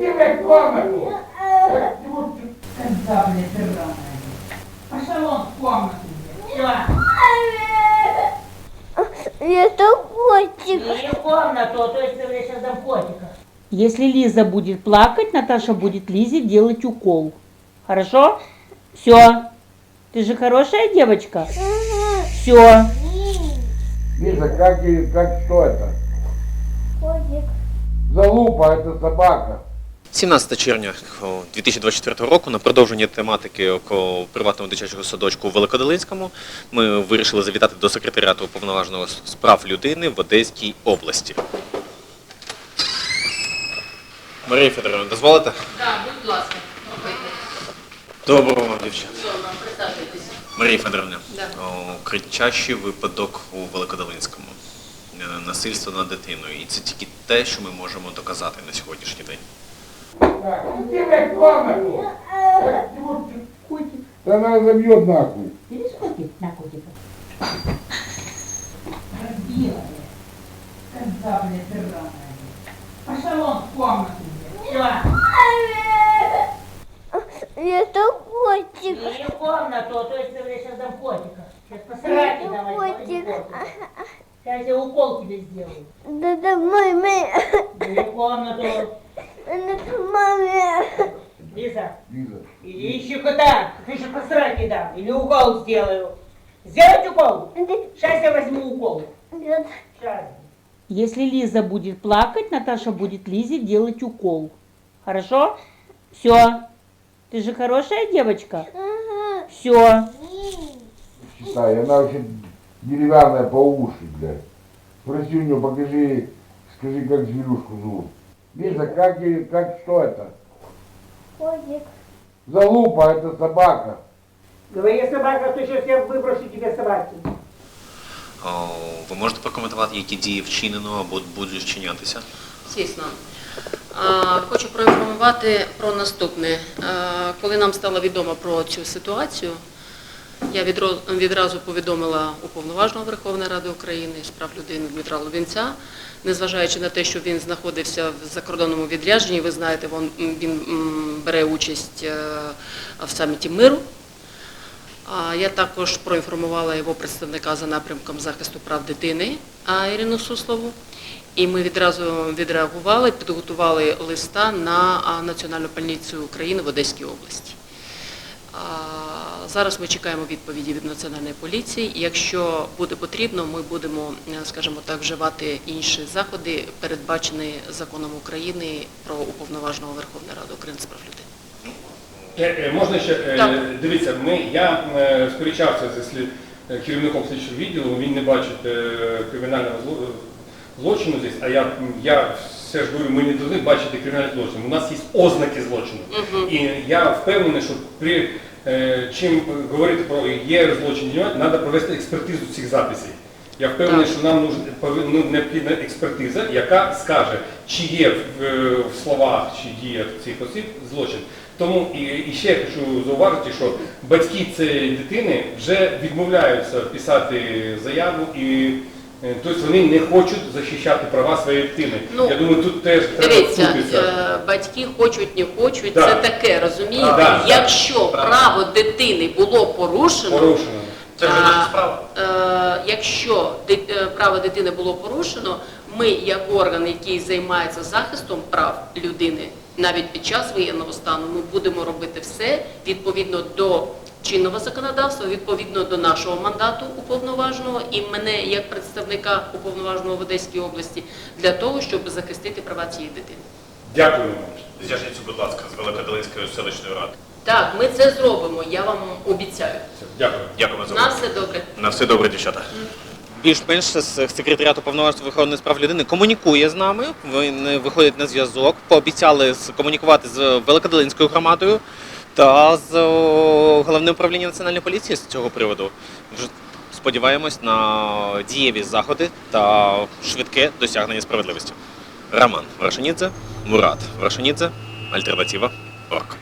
В комнату. Когда, ты рано? Пошел он в комнату. Это котик. Не в комнату, а то есть ты сейчас дам котика. Если Лиза будет плакать, Наташа будет Лизе делать укол. Хорошо? Все. Ты же хорошая девочка? Все. Лиза, как, и- как что это? Котик. Залупа, это собака. 17 червня 2024 року на продовження тематики о, приватного дитячого садочку у Великодолинському ми вирішили завітати до секретаріату уповноваженого справ людини в Одеській області. Марія Федоровна, дозволите? Так, будь ласка. Доброго вам, дівчата. Присаджуйтесь. Марія Федоровна, Да. кричащий випадок у Великодолинському. Е, Насильство над дитиною. І це тільки те, що ми можемо доказати на сьогоднішній день. Так, иди в комнату. Так, вот. Да она забьет нахуй. Видишь котик? На котика. Разбила, блядь. Когда, блядь, ты рано? Пошел он в комнату, блядь. Это котик. Не комнату, а то есть ты сейчас дам котика. Сейчас посрать Это давай. котик. Сейчас я укол тебе сделаю. Да да маме. Не комнату. Лиза, Лиза. иди ищи кота. Ты еще посрать не дам. Или укол сделаю. Сделать укол? Сейчас я возьму укол. Нет. Сейчас. Если Лиза будет плакать, Наташа будет Лизе делать укол. Хорошо? Все. Ты же хорошая девочка? Все. Считай, она вообще деревянная по уши, блядь. Спроси у нее, покажи, скажи, как зверюшку зовут. Лиза, как, и- как что это? Котик. Залупа, это собака. Говори собака, то сейчас я выброшу тебе собаки. О, Ви можете прокоментувати, які дії вчинено або будуть вчинятися? Звісно. А, Хочу проінформувати про наступне. А, Коли нам стало відомо про цю ситуацію, я відразу повідомила уповноваженого Верховної Ради України з прав людини Дмитра Лубінця, незважаючи на те, що він знаходився в закордонному відрядженні, ви знаєте, він, бере участь е, в саміті миру. Я також проінформувала його представника за напрямком захисту прав дитини Ірину Суслову. І ми відразу відреагували, підготували листа на Національну поліцію України в Одеській області. Зараз ми чекаємо відповіді від Національної поліції. Якщо буде потрібно, ми будемо, е, скажімо так, вживати інші заходи, передбачені законом України про уповноваженого Верховної Ради України з прав людини. Е, Можна ще е, Так. дивіться, ми я сперечався зі керівником слідчого відділу. Він не бачить кримінального злочину здесь, а я, я все ж говорю, ми не повинні бачити кримінальний злочин. У нас є ознаки злочину. І я впевнений, що при е, чим говорити про є злочин, треба провести експертизу цих записів. Я впевнений, що нам нужна необхідна експертиза, яка скаже, чи є в, е, в словах чи діях цих осіб злочин. Тому і, і ще хочу зауважити, що батьки цієї дитини вже відмовляються писати заяву і тобто вони не хочуть захищати права своєї дитини. Ну, я думаю, тут теж треба Дивіться, вступитися. е, батьки хочуть, не хочуть, Да. це таке, розумієте? Да. Якщо право дитини було порушено, Порушено. Це вже а, наша справа. е, якщо ди- е, право дитини було порушено, ми, як орган, який займається захистом прав людини, навіть під час воєнного стану, ми будемо робити все відповідно до чинного законодавства, відповідно до нашого мандату уповноваженого і мене як представника уповноваженого в Одеській області для того, щоб захистити права цієї дитини. Дякую вам. Зв'яжіться, будь ласка, з Великодолинською селищною радою. Так, ми це зробимо, я вам обіцяю. Дякую. Дякуємо за На все добре. На все добре, дівчата. Більш-менш з секретаріату повноважного Верховної справ людини комунікує з нами. Вони виходять на зв'язок, пообіцяли комунікувати з Великодолинською громадою та з головним управлінням національної поліції з цього приводу. Сподіваємось на дієві заходи та швидке досягнення справедливості. Роман Варшанідзе, Мурат Варшанідзе, Альтернатива Орг.